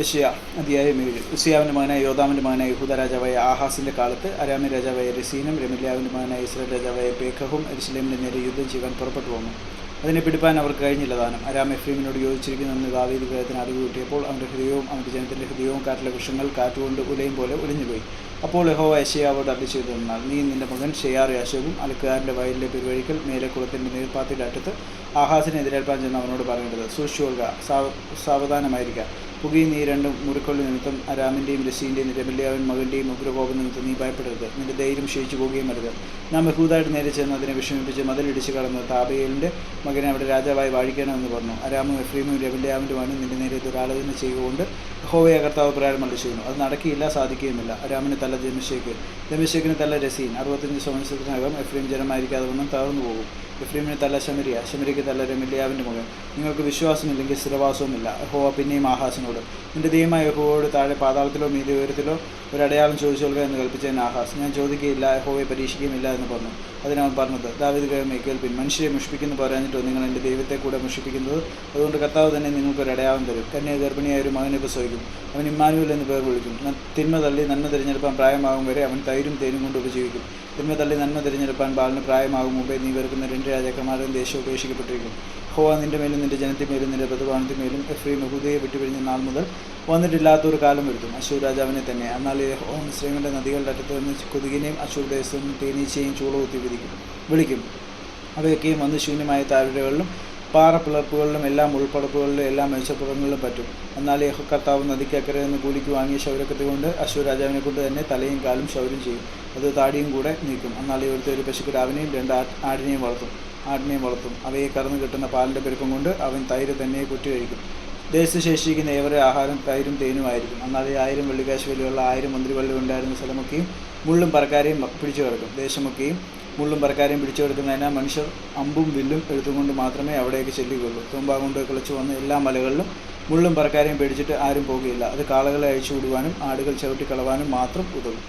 യഷ്യ അധ്യായം ഏഴ് ഉസിയാവിന്റെ മകനായ യോദാമിന്റെ മകനായ യഹൂദ രാജാവായ ആഹാസിന്റെ കാലത്ത് അരാമി രാജാവായ രസീനും രമില്യാവിന്റെ മകനായ ഇസ്രായേൽ രാജാവായ പേഖഹും എരുസലേമിന്റെ നേരെ യുദ്ധം ചെയ്യാൻ പുറപ്പെട്ടു വന്നു. അതിനെ പിടിപ്പാൻ അവർക്ക് കഴിഞ്ഞില്ല ദാനം. അരാം എഫ്രീമിനോട് യോജിച്ചിരിക്കുന്നെന്ന് ദാവീദ് ഗ്രഹത്തിന് അറിവ് കിട്ടിയപ്പോൾ അവന്റെ ഹൃദയവും അവന്റെ ജനത്തിന്റെ ഹൃദയവും കാറ്റിലെ വൃക്ഷങ്ങൾ കാറ്റുകൊണ്ട് ഉലയും പോലെ ഒലിഞ്ഞുപോയി. അപ്പോൾ യഹോവ യശയാവോട് അടി ചെയ്തു തന്നാൽ നീ നിന്റെ മകൻ ഷെയാർ യാശവും അലക്കുകാരന്റെ വയലിലെ പെരുവഴിക്കൽ മേലെ കുളത്തിന്റെ നീർപ്പാത്തിന്റെ അറ്റത്ത് ആഹാസിനെ എതിരേൽപ്പാൻ ചെന്ന് അവനോട് പറയേണ്ടത് സൂക്ഷിച്ചുകൊള്ളുക സാവ സാവധാനമായിരിക്കുക പുകയും നീ രണ്ടും മുറിക്കൊള്ളി നിമിത്തം അരാമിന്റെയും രസീന്റെയും രമല്യാവൻ മകന്റെയും ഉഗ്രകോപം നിമിത്തം നീ ഭയപ്പെടരുത്. നിന്റെ ധൈര്യം ക്ഷയിച്ചു പോകുകയും അരുത്. നാം ബഹൂതായിട്ട് നേരെ ചെന്ന് അതിനെ വിഷമിപ്പിച്ച് മതിലിടിച്ച് കടന്ന് താബേലിന്റെ മകനെ അവിടെ രാജാവായി വാഴിക്കണമെന്ന് പറഞ്ഞു. അരാമും എഫ്രീമും രമല്യാവിന്റെ മകനും നിന്റെ നേരെ ദുരാലോചന ചെയ്യുകൊണ്ട് ഹോവയെ കർത്താവ് പ്രകാരം മള്ളി ചെയ്യുന്നു. അത് നടക്കിയില്ല സാധിക്കുകയുമില്ല. രാമന് തല ദമശേക്ക് ദമശേക്കിന് തല രസീൻ. അറുപത്തഞ്ച് സംവത്സരത്തിനകം എഫ്രീം ജനമായിരിക്കാതെ ഒന്നും തകർന്നു പോകും. എഫ്രീമിന് തല ശമരിയ ശമരിക്ക് തല രമല്യാവിന്റെ മുഖം. നിങ്ങൾക്ക് വിശ്വാസമില്ലെങ്കിൽ സ്ഥിരവാസവുമില്ല. ഹോവ പിന്നെയും ആഹാസിനോട് നിന്റെ ദൈവമായ യഹോവയോട് താഴെ പാതാളത്തിലോ മീതി ഉയരത്തിലോ ഒരു അടയാളം ചോദിച്ചോളുക എന്ന് കൽപ്പിച്ചതിന് ആഹാസ്. ഞാൻ ചോദിക്കുകയില്ല യഹോവയെ പരീക്ഷിക്കുകയുമില്ല എന്ന് പറഞ്ഞു. അതിനവൻ പറഞ്ഞത് ദാവിദ് ഗ്രഹമേ കേൾപ്പിൻ മനുഷ്യരെ മുഷിപ്പിക്കുന്നു പറയാഞ്ഞിട്ടോ നിങ്ങൾ എന്റെ ദൈവത്തെ കൂടെ മുഷിപ്പിക്കുന്നത് അതുകൊണ്ട് കർത്താവ് തന്നെ നിങ്ങൾക്ക് ഒരു അടയാളം തരും. കന്യ ഗർഭിണിയായ ഒരു മകനെ പ്രസവിക്കും അവൻ ഇമ്മാനുവൽ എന്ന് പേർ വിളിക്കും. തിന്മ തള്ളി നന്മ തിരഞ്ഞെടുപ്പാൻ പ്രായമാകും വരെ അവൻ തൈരും തേനും കൊണ്ട് ഉപജീവിക്കും. തിന്മ തള്ളി നന്മ തിരഞ്ഞെടുപ്പാൻ ബാലിന് പ്രായമാകും മുമ്പേ നീ വെറുക്കുന്ന രണ്ട് രാജാക്കന്മാരും ദേശം ഉപേക്ഷിക്കപ്പെട്ടിരിക്കും. ഹോവ നിന്റെ മേലും നിന്റെ ജനത്തിന്മേലും നിന്റെ പ്രതിപാണത്തിന്മേലും എഫ്രീം യഹൂദയെ വിട്ടുപിരിഞ്ഞ നാൾ മുതൽ വന്നിട്ടില്ലാത്ത ഒരു കാലം വരുത്തും. അശൂർ രാജാവിനെ തന്നെ. എന്നാൽ ഹോം മുസ്ലിമിന്റെ നദികളുടെ അറ്റത്ത് നിന്ന് കൊതുകിനെയും അശൂർ ദേശത്തും തേനീച്ചയും ചൂളകുത്തി വിധിക്കും വിളിക്കും. അവയൊക്കെയും വന്ന് ശൂന്യമായ താഴ്വരകളിലും പാറപ്പിളർപ്പുകളിലും എല്ലാം ഉൾപ്പടപ്പുകളിലും എല്ലാം മത്സ്യപ്പുറങ്ങളിലും പറ്റും. എന്നാൽ യഹോ കർത്താവ് നദിക്കക്കരെ നിന്ന് കൂലിക്ക് വാങ്ങിയ ശൗരക്കത്തി കൊണ്ട് അശ്വ രാജാവിനെ കൊണ്ട് തന്നെ തലയും കാലും ശൗര്യം ചെയ്യും. അത് താടിയും കൂടെ നീക്കും. എന്നാൽ ഇവിടുത്തെ ഒരു പശുക്കിടാവിനെയും രണ്ട് ആടിനെയും വളർത്തും. ആടിനെയും വളർത്തും. അവയെ കറന്നു കിട്ടുന്ന പാലിന്റെ പെരുപ്പം കൊണ്ട് അവൻ തൈര് തന്നെ കുറ്റി കഴിക്കും. ദേശത്ത് ശേഷിക്കുന്ന ഏവരെ ആഹാരം തൈരും തേനുമായിരിക്കും എന്നാൽ ഈ ആയിരം വെള്ളിക്കാശ് വിലയുള്ള ആയിരം മന്ത്രിവള്ളി ഉണ്ടായിരുന്ന സ്ഥലമൊക്കെയും മുള്ളും പറക്കാരെയും പിടിച്ചു കിടക്കും ദേശമൊക്കെയും മുള്ളും പറക്കാരെയും പിടിച്ചു മനുഷ്യർ അമ്പും വില്ലും എടുത്തുകൊണ്ട് മാത്രമേ അവിടേക്ക് ചെല്ലുകയുള്ളൂ തുമ്പ കൊണ്ട് കിളച്ചു വന്ന എല്ലാ മലകളിലും മുള്ളും പറക്കാരെയും പിടിച്ചിട്ട് ആരും പോകുകയില്ല അത് കാളകളെ അഴിച്ചു വിടുവാനും ആടുകൾ ചവിട്ടി കളവാനും മാത്രം ഉതകും.